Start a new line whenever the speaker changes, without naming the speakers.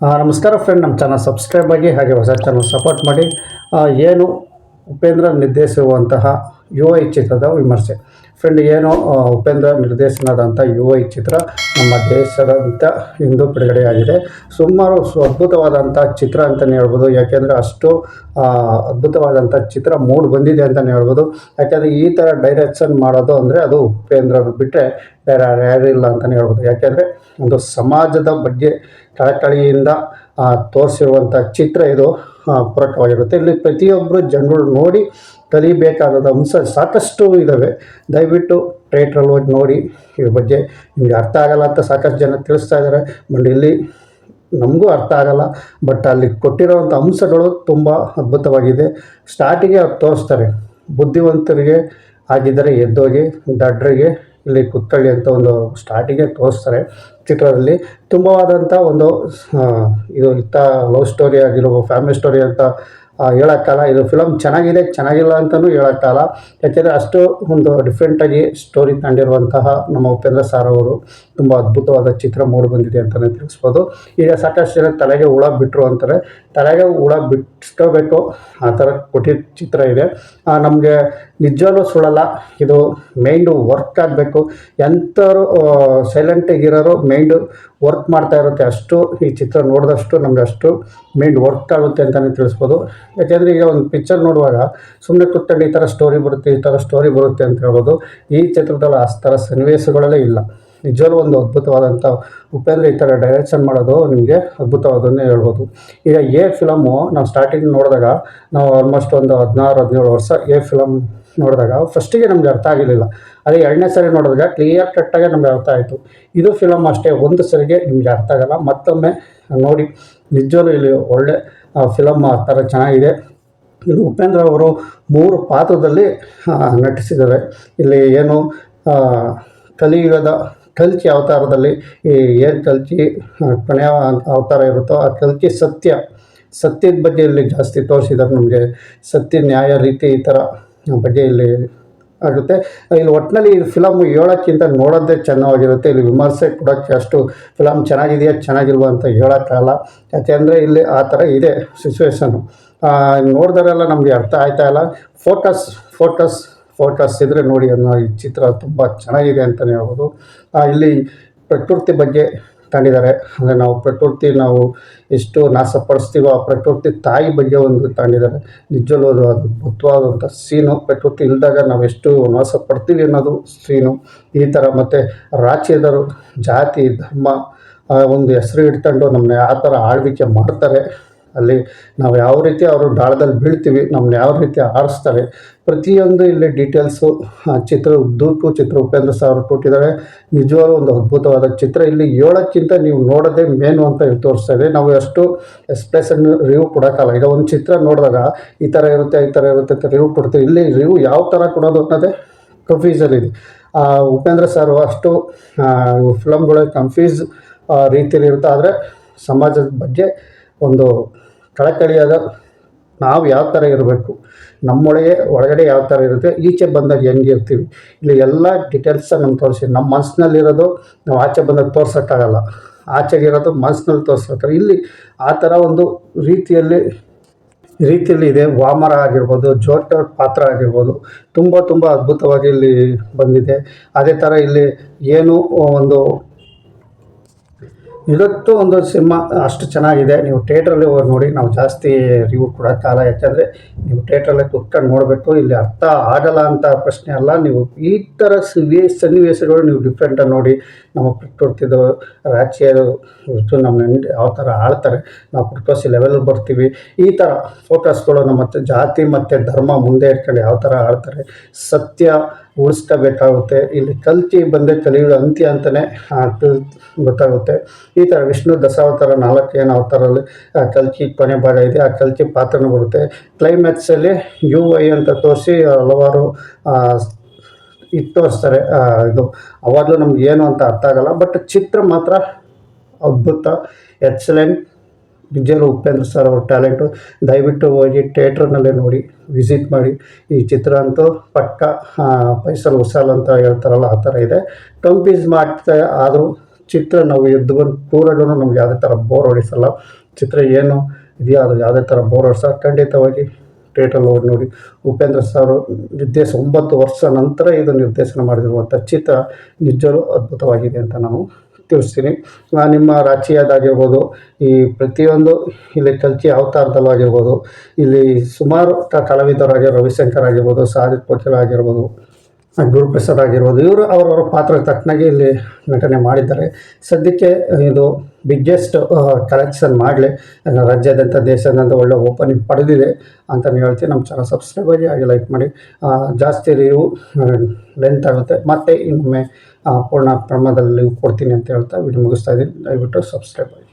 ನಮಸ್ಕಾರ ಫ್ರೆಂಡ್ ನಮ್ಮ channel subscribe ಆಗಿ ಹಾಗೆ ಹೊಸ ಚಾನಲ್ ಸಪೋರ್ಟ್ ಮಾಡಿ. ಏನು ಉಪೇಂದ್ರ ನಿರ್ದೇಶಿಸುವಂತಹ ಯುವ ಈ ಚಿತ್ರದ ವಿಮರ್ಶೆ. ಫ್ರೆಂಡ್, ಏನು ಉಪೇಂದ್ರ ನಿರ್ದೇಶನದಂಥ ಯುವ ಈ ಚಿತ್ರ ನಮ್ಮ ದೇಶದಂತ ಇಂದು ಬಿಡುಗಡೆಯಾಗಿದೆ. ಸುಮಾರು ಸು ಅದ್ಭುತವಾದಂಥ ಚಿತ್ರ ಅಂತಲೇ ಹೇಳ್ಬೋದು. ಯಾಕೆಂದರೆ ಅಷ್ಟು ಅದ್ಭುತವಾದಂಥ ಚಿತ್ರ ಮೂಡ್ ಬಂದಿದೆ ಅಂತಲೇ ಹೇಳ್ಬೋದು. ಯಾಕೆಂದರೆ ಈ ಥರ ಡೈರೆಕ್ಷನ್ ಮಾಡೋದು ಅಂದರೆ ಅದು ಉಪೇಂದ್ರ ಬಿಟ್ಟರೆ ಬೇರೆ ಯಾರು ಇಲ್ಲ ಅಂತಲೇ ಹೇಳ್ಬೋದು. ಯಾಕೆಂದರೆ ಒಂದು ಸಮಾಜದ ಬಗ್ಗೆ ಕಳಕಳಿಯಿಂದ ತೋರಿಸಿರುವಂಥ ಚಿತ್ರ ಇದು ಪುರಟವಾಗಿರುತ್ತೆ ಪೂರಕವಾಗಿರುತ್ತೆ. ಇಲ್ಲಿ ಪ್ರತಿಯೊಬ್ಬರು ಜನರು ನೋಡಿ ಕಲಿಬೇಕಾದ ಅಂಶ ಸಾಕಷ್ಟು ಇದ್ದಾವೆ ದಯವಿಟ್ಟು ಥಿಯೇಟ್ರಲ್ಲಿ ಹೋಗಿ ನೋಡಿ. ಇದ್ರ ಬಗ್ಗೆ ನಿಮಗೆ ಅರ್ಥ ಆಗಲ್ಲ ಅಂತ ಸಾಕಷ್ಟು ಜನ ತಿಳಿಸ್ತಾ ಇದ್ದಾರೆ ಬಟ್ ಇಲ್ಲಿ ನಮಗೂ ಅರ್ಥ ಆಗಲ್ಲ. ಬಟ್ ಅಲ್ಲಿ ಕೊಟ್ಟಿರೋವಂಥ ಅಂಶಗಳು ತುಂಬ ಅದ್ಭುತವಾಗಿದೆ. ಸ್ಟಾರ್ಟಿಗೆ ಅವ್ರು ತೋರಿಸ್ತಾರೆ. ಬುದ್ಧಿವಂತರಿಗೆ ಆಗಿದ್ದರೆ ಎದ್ದೋಗಿ, ದಡ್ರಿಗೆ ಇಲ್ಲಿ ಕುತ್ತಳ್ಳಿ ಅಂತ ಒಂದು ಸ್ಟಾರ್ಟಿಗೆ ತೋರಿಸ್ತಾರೆ. ಚಿತ್ರದಲ್ಲಿ ತುಂಬವಾದಂಥ ಒಂದು ಇದು ಇತ್ತ ಲವ್ ಸ್ಟೋರಿ ಆಗಿರೋ ಫ್ಯಾಮಿಲಿ ಸ್ಟೋರಿ ಅಂತ ಹೇಳೋಕ್ಕಲ್ಲ ಇದು ಫಿಲಮ್ ಚೆನ್ನಾಗಿದೆ, ಚೆನ್ನಾಗಿಲ್ಲ ಅಂತಲೂ ಹೇಳೋಕ್ಕಲ್ಲ ಯಾಕೆಂದರೆ ಅಷ್ಟು ಒಂದು ಡಿಫ್ರೆಂಟಾಗಿ ಸ್ಟೋರಿ ತಂಡಿರುವಂತಹ ನಮ್ಮ ಉಪೇಂದ್ರ ಸಾರ್ ಅವರು ತುಂಬ ಅದ್ಭುತವಾದ ಚಿತ್ರ ಮೂಡಿ ಬಂದಿದೆ ಅಂತಲೇ ತಿಳಿಸ್ಬೋದು. ಈಗ ಸಾಕಷ್ಟು ಜನ ತಲೆಗೆ ಹುಳ ಬಿಟ್ಟರು ಅಂತಾರೆ. ತಲೆಗೆ ಹುಳ ಬಿಟ್ಕೋಬೇಕು ಆ ಥರ ಕೊಟ್ಟಿದ್ದ ಚಿತ್ರ ಇದೆ. ನಮಗೆ ನಿಜವಾಗ್ಲೂ ಸುಳ್ಳಲ್ಲ. ಇದು ಮೈಂಡು ವರ್ಕ್ ಆಗಬೇಕು. ಎಂಥವ್ರು ಸೈಲೆಂಟಾಗಿರೋರು ಮೈಂಡು ವರ್ಕ್ ಮಾಡ್ತಾ ಇರುತ್ತೆ. ಅಷ್ಟು ಈ ಚಿತ್ರ ನೋಡಿದಷ್ಟು ನಮಗೆ ಅಷ್ಟು ಮೈಂಡ್ ವರ್ಕ್ ಆಗುತ್ತೆ ಅಂತಲೇ ತಿಳಿಸ್ಬೋದು. ಯಾಕೆಂದರೆ ಈಗ ಒಂದು ಪಿಕ್ಚರ್ ನೋಡುವಾಗ ಸುಮ್ಮನೆ ಕೂತ್ಕೊಂಡು ಈ ಥರ ಸ್ಟೋರಿ ಬರುತ್ತೆ, ಈ ಥರ ಸ್ಟೋರಿ ಬರುತ್ತೆ ಅಂತ ಹೇಳ್ಬೋದು. ಈ ಚಿತ್ರದಲ್ಲಿ ಆ ಥರ ಸನ್ನಿವೇಶಗಳಲ್ಲೇ ಇಲ್ಲ. ನಿಜವಾಗ್ಲೂ ಒಂದು ಅದ್ಭುತವಾದಂಥ ಉಪೇಂದ್ರ ಈ ಥರ ಡೈರೆಕ್ಷನ್ ಮಾಡೋದು ನಿಮಗೆ ಅದ್ಭುತವಾದನ್ನೇ ಹೇಳ್ಬೋದು. ಈಗ ಎ ಫಿಲಮು ನಾವು ಸ್ಟಾರ್ಟಿಂಗ್ ನೋಡಿದಾಗ ನಾವು ಆಲ್ಮೋಸ್ಟ್ ಒಂದು ಹದಿನಾರು, ಹದಿನೇಳು ವರ್ಷ ಎ ಫಿಲಮ್ ನೋಡಿದಾಗ ಫಸ್ಟಿಗೆ ನಮಗೆ ಅರ್ಥ ಆಗಿರಲಿಲ್ಲ. ಅದೇ ಎರಡನೇ ಸರಿ ನೋಡಿದಾಗ ಕ್ಲಿಯರ್ ಕಟ್ಟಾಗೆ ನಮಗೆ ಅರ್ಥ ಆಯಿತು. ಇದು ಫಿಲಮ್ ಅಷ್ಟೇ, ಒಂದು ಸರಿಗೆ ನಿಮಗೆ ಅರ್ಥ ಆಗಲ್ಲ. ಮತ್ತೊಮ್ಮೆ ನೋಡಿ ನಿಜವಲ್ಲೂ ಇಲ್ಲಿ ಒಳ್ಳೆ ಫಿಲಮ್ ಆ ಥರ ಚೆನ್ನಾಗಿದೆ. ಇಲ್ಲಿ ಉಪೇಂದ್ರ ಅವರು ಮೂರು ಪಾತ್ರದಲ್ಲಿ ನಟಿಸಿದ್ದಾರೆ. ಇಲ್ಲಿ ಏನು ಕಲಿಯುಗದ ಕಲ್ಕಿ ಅವತಾರದಲ್ಲಿ ಈ ಏನು ಕಲ್ಕಿ ಕೊನೆಯ ಅವತಾರ ಇರುತ್ತೋ ಆ ಕಲ್ಕಿ ಸತ್ಯ, ಸತ್ಯದ ಬಗ್ಗೆ ಇಲ್ಲಿ ಜಾಸ್ತಿ ತೋರಿಸಿದ್ದಾರೆ ನಮಗೆ. ಸತ್ಯ ನ್ಯಾಯ ರೀತಿ ಈ ಥರ ಬಗ್ಗೆ ಇಲ್ಲಿ ಆಗುತ್ತೆ. ಇಲ್ಲಿ ಒಟ್ಟಿನಲ್ಲಿ ಈ ಫಿಲಮ್ ಹೇಳೋಕ್ಕಿಂತ ನೋಡೋದೇ ಚೆನ್ನಾಗಿರುತ್ತೆ. ಇಲ್ಲಿ ವಿಮರ್ಶೆ ಕೊಡೋಕ್ಕೆ ಅಷ್ಟು ಫಿಲಮ್ ಚೆನ್ನಾಗಿದೆಯಾ, ಚೆನ್ನಾಗಿಲ್ವ ಅಂತ ಹೇಳೋಕ್ಕಾಗಲ್ಲ. ಯಾಕೆಂದರೆ ಇಲ್ಲಿ ಆ ಥರ ಇದೆ ಸಿಚುವೇಶನ್ನು ನೋಡಿದರೆಲ್ಲ ನಮಗೆ ಅರ್ಥ ಆಯ್ತಾ ಇಲ್ಲ. ಫೋಕಸ್ ಫೋಕಸ್ ಫೋಕಸ್ ಇದ್ದರೆ ನೋಡಿ ಅನ್ನೋ ಈ ಚಿತ್ರ ತುಂಬ ಚೆನ್ನಾಗಿದೆ ಅಂತಲೇ ಹೇಳ್ಬೋದು. ಇಲ್ಲಿ ಪ್ರಕೃತಿ ಬಗ್ಗೆ ತಗೊಂಡಿದ್ದಾರೆ ಅಂದರೆ ನಾವು ಪ್ರಕೃತಿ ನಾವು ಎಷ್ಟು ನಾಶಪಡಿಸ್ತೀವೋ ಆ ಪ್ರಕೃತಿ ತಾಯಿ ಬಗ್ಗೆ ಒಂದು ತಗೊಂಡಿದ್ದಾರೆ ನಿಜವಲ್ಲೂ ಅದು ಅದ್ಭುತವಾದಂಥ ಸೀನು. ಪ್ರಕೃತಿ ಇಲ್ಲದಾಗ ನಾವು ಎಷ್ಟು ನಾಶ ಪಡ್ತೀವಿ ಅನ್ನೋದು ಸೀನು. ಈ ಥರ ಮತ್ತು ರಾಜ್ಯದರು ಜಾತಿ, ಧರ್ಮ ಒಂದು ಹೆಸರು ಇಟ್ಕೊಂಡು ನಮ್ಮನ್ನ ಆ ಥರ ಆಳ್ವಿಕೆ ಮಾಡ್ತಾರೆ. ಅಲ್ಲಿ ನಾವು ಯಾವ ರೀತಿ ಅವರು ಡಾಳದಲ್ಲಿ ಬೀಳ್ತೀವಿ ನಮ್ಮನ್ನ ಯಾವ ರೀತಿ ಆರಿಸ್ತಾರೆ, ಪ್ರತಿಯೊಂದು ಇಲ್ಲಿ ಡೀಟೇಲ್ಸು ಚಿತ್ರ ಉದ್ದಕ್ಕೂ ಚಿತ್ರ ಉಪೇಂದ್ರ ಸರ್ ಕೊಟ್ಟಿದ್ದಾರೆ. ನಿಜವಾಗ್ಲೂ ಒಂದು ಅದ್ಭುತವಾದ ಚಿತ್ರ. ಇಲ್ಲಿ ಏಳಕ್ಕಿಂತ ನೀವು ನೋಡೋದೇ ಮೇನು ಅಂತ ಇಲ್ಲಿ ತೋರಿಸ್ತಾ ಇದೆ. ನಾವು ಅಷ್ಟು ಎಕ್ಸ್ಪ್ರೆಷನ್ ರಿವ್ಯೂ ಕೊಡೋಕ್ಕಲ್ಲ ಈಗ ಒಂದು ಚಿತ್ರ ನೋಡಿದಾಗ ಈ ಥರ ಇರುತ್ತೆ, ಈ ಥರ ಇರುತ್ತೆ ಅಂತ ರಿವ್ಯೂ ಕೊಡ್ತೀವಿ. ಇಲ್ಲಿ ರಿವ್ಯೂ ಯಾವ ಥರ ಕೊಡೋದು ಅನ್ನೋದೇ ಕನ್ಫ್ಯೂಸನ್ ಇದೆ. ಉಪೇಂದ್ರ ಸರ್ ಅಷ್ಟು ಫಿಲಮ್ಗಳು ಕನ್ಫ್ಯೂಸ್ ರೀತಿಯಲ್ಲಿ ಇರುತ್ತೆ. ಆದರೆ ಸಮಾಜದ ಬಗ್ಗೆ ಒಂದು ಕಳಕಳಿಯಾದ ನಾವು ಯಾವ ಥರ ಇರಬೇಕು, ನಮ್ಮೊಳಗೆ ಒಳಗಡೆ ಯಾವ ಥರ ಇರುತ್ತೆ, ಈಚೆ ಬಂದಾಗ ಹೆಂಗೆ ಇರ್ತೀವಿ, ಇಲ್ಲಿ ಎಲ್ಲ ಡಿಟೇಲ್ಸ ನಮ್ಗೆ ತೋರಿಸಿ. ನಮ್ಮ ಮನಸ್ಸಿನಲ್ಲಿರೋದು ನಾವು ಆಚೆ ಬಂದಾಗ ತೋರ್ಸೋಕ್ಕಾಗಲ್ಲ. ಆಚೆಗಿರೋದು ಮನಸ್ಸಿನಲ್ಲಿ ತೋರಿಸ್ಬೇಕಾದ್ರೆ ಇಲ್ಲಿ ಆ ಥರ ಒಂದು ರೀತಿಯಲ್ಲಿ ರೀತಿಯಲ್ಲಿ ಇದೆ. ವಾಮರ ಆಗಿರ್ಬೋದು ಜೋಟರ್ ಪಾತ್ರ ಆಗಿರ್ಬೋದು, ತುಂಬ ತುಂಬ ಅದ್ಭುತವಾಗಿ ಇಲ್ಲಿ ಬಂದಿದೆ. ಅದೇ ಥರ ಇಲ್ಲಿ ಏನು ಒಂದು ಇವತ್ತು ಒಂದು ಸಿನಿಮಾ ಅಷ್ಟು ಚೆನ್ನಾಗಿದೆ. ನೀವು ಥಿಯೇಟ್ರಲ್ಲಿ ಹೋಗಿ ನೋಡಿ, ನಾವು ಜಾಸ್ತಿ ರಿವ್ಯೂ ಕೊಡೋಕ್ಕಾಗಲ್ಲ ಯಾಕಂದರೆ ನೀವು ಥಿಯೇಟ್ರಲ್ಲೇ ಕುತ್ಕೊಂಡು ನೋಡಬೇಕು, ಇಲ್ಲಿ ಅರ್ಥ ಆಗಲ್ಲ ಅಂತ ಪ್ರಶ್ನೆ ಅಲ್ಲ. ನೀವು ಈ ಥರ ಸಿವಿ, ಸನ್ನಿವೇಶಗಳು ನೀವು ಡಿಫ್ರೆಂಟಾಗಿ ನೋಡಿ, ನಮ್ಮ ಪ್ರಕೃತಿದು ರಾಜ್ಯ ಇಷ್ಟು ನಮ್ಮ ಯಾವ ಥರ ಆಳ್ತಾರೆ, ನಾವು ಪ್ರಕೃತಿ ಲೆವೆಲ್ ಬರ್ತೀವಿ. ಈ ಥರ ಫೋಕಸ್ಗಳು ನಮ್ಮ ಜಾತಿ ಮತ್ತು ಧರ್ಮ ಮುಂದೆ ಇಟ್ಕೊಂಡು ಯಾವ ಥರ ಆಳ್ತಾರೆ, ಸತ್ಯ ಉಳಿಸ್ಕೋಬೇಕಾಗುತ್ತೆ. ಇಲ್ಲಿ ಕಲ್ತಿ ಬಂದೆ ಕಲಿಯುವ ಅಂತ್ಯ ಅಂತಲೇ ಗೊತ್ತಾಗುತ್ತೆ. ಈ ಥರ ವಿಷ್ಣು ದಸಾವತಾರ ನಾಲ್ಕು ಏನು ಅವತಾರಲ್ಲಿ ಆ, ಕಲ್ಕಿ ಕೊನೆ ಭಾಗ ಇದೆ. ಆ ಕಲ್ಕಿ ಪಾತ್ರನೂ ಬರುತ್ತೆ. ಕ್ಲೈಮ್ಯಾಕ್ಸಲ್ಲಿ ಯು ಐ ಅಂತ ತೋರಿಸಿ ಹಲವಾರು ಇದು ತೋರಿಸ್ತಾರೆ. ಇದು ಅವಾಗಲೂ ನಮ್ಗೆ ಏನು ಅಂತ ಅರ್ಥ ಆಗಲ್ಲ. ಬಟ್ ಚಿತ್ರ ಮಾತ್ರ ಅದ್ಭುತ ಎಕ್ಸಲೆಂಟ್ ನಿಜವಾಗ್ಲೂ ಉಪೇಂದ್ರ ಸರ್ ಅವ್ರ ಟ್ಯಾಲೆಂಟು ದಯವಿಟ್ಟು ಹೋಗಿ ಥಿಯೇಟ್ರ್ನಲ್ಲೇ ನೋಡಿ ವಿಸಿಟ್ ಮಾಡಿ. ಈ ಚಿತ್ರ ಅಂತೂ ಪಕ್ಕ ಪೈಸಲ್ ಉಸಾಲ್ ಅಂತ ಹೇಳ್ತಾರಲ್ಲ, ಆ ಥರ ಇದೆ. ಟಂಪೀಸ್ ಮಾಡ್ತಾ ಆದರೂ ಚಿತ್ರ ನಾವು ಎದ್ದು ಬಂದು ಕೂರಾಗೂ ನಮ್ಗೆ ಯಾವುದೇ ಥರ ಬೋರ್ ಹೊಡಿಸಲ್ಲ. ಚಿತ್ರ ಏನು ಇದೆಯೋ ಅದು ಯಾವುದೇ ಥರ ಬೋರ್ ಹೊಡಿಸ ಖಂಡಿತವಾಗಿ ಥಿಯೇಟ್ರಲ್ಲಿ ಹೋಗಿ ನೋಡಿ. ಉಪೇಂದ್ರ ಸರ್ ನಿರ್ದೇಶ, ಒಂಬತ್ತು ವರ್ಷ ನಂತರ ಇದು ನಿರ್ದೇಶನ ಮಾಡಿರುವಂಥ ಚಿತ್ರ ನಿಜವೂ ಅದ್ಭುತವಾಗಿದೆ ಅಂತ ನಾನು ತಿಳಿಸ್ತೀನಿ ನಿಮ್ಮ ರಾಚಿಯಾದಾಗಿರ್ಬೋದು, ಈ ಪ್ರತಿಯೊಂದು ಇಲ್ಲಿ ಕಲ್ಕಿ ಅವತಾರದಲ್ಲೂ ಆಗಿರ್ಬೋದು ಇಲ್ಲಿ ಸುಮಾರು ಕಲಾವಿದರಾಗಿ ರವಿಶಂಕರ್ ಆಗಿರ್ಬೋದು ಸಾದಿಕ್ ಪಟೇಲ್ ಆಗಿರ್ಬೋದು ಗುರುಪ್ರಸಾದ್ ಆಗಿರ್ಬೋದು, ಇವರು ಅವರವರ ಪಾತ್ರ ತಕ್ಕನಾಗಿ ಇಲ್ಲಿ ನಟನೆ ಮಾಡಿದ್ದಾರೆ. ಸದ್ಯಕ್ಕೆ ಇದು ಬಿಗ್ಗೆಸ್ಟ್ ಕಲೆಕ್ಷನ್ ಮಾಡಲಿ. ರಾಜ್ಯಾದ್ಯಂತ ದೇಶದಂತ ಒಳ್ಳೆ ಓಪನಿಂಗ್ ಪಡೆದಿದೆ ಅಂತ ಹೇಳ್ತೀನಿ. ನಮ್ಮ ಚಾನಲ್ ಸಬ್ಸ್ಕ್ರೈಬ್ ಆಗಿ ಲೈಕ್ ಮಾಡಿ. ಜಾಸ್ತಿ ರಿವ್ಯೂ ಲೆಂತ್ ಆಗುತ್ತೆ. ಮತ್ತೆ ಇನ್ನೊಮ್ಮೆ ಪೂರ್ಣ ಪ್ರಮಾಣದಲ್ಲಿ ಕೊಡ್ತೀನಿ ಅಂತ ಹೇಳ್ತಾ ವಿಡಿಯೋ ಮುಗಿಸ್ತಾ ಇದ್ದೀನಿ. ದಯವಿಟ್ಟು ಸಬ್ಸ್ಕ್ರೈಬ್ ಆಗಿ.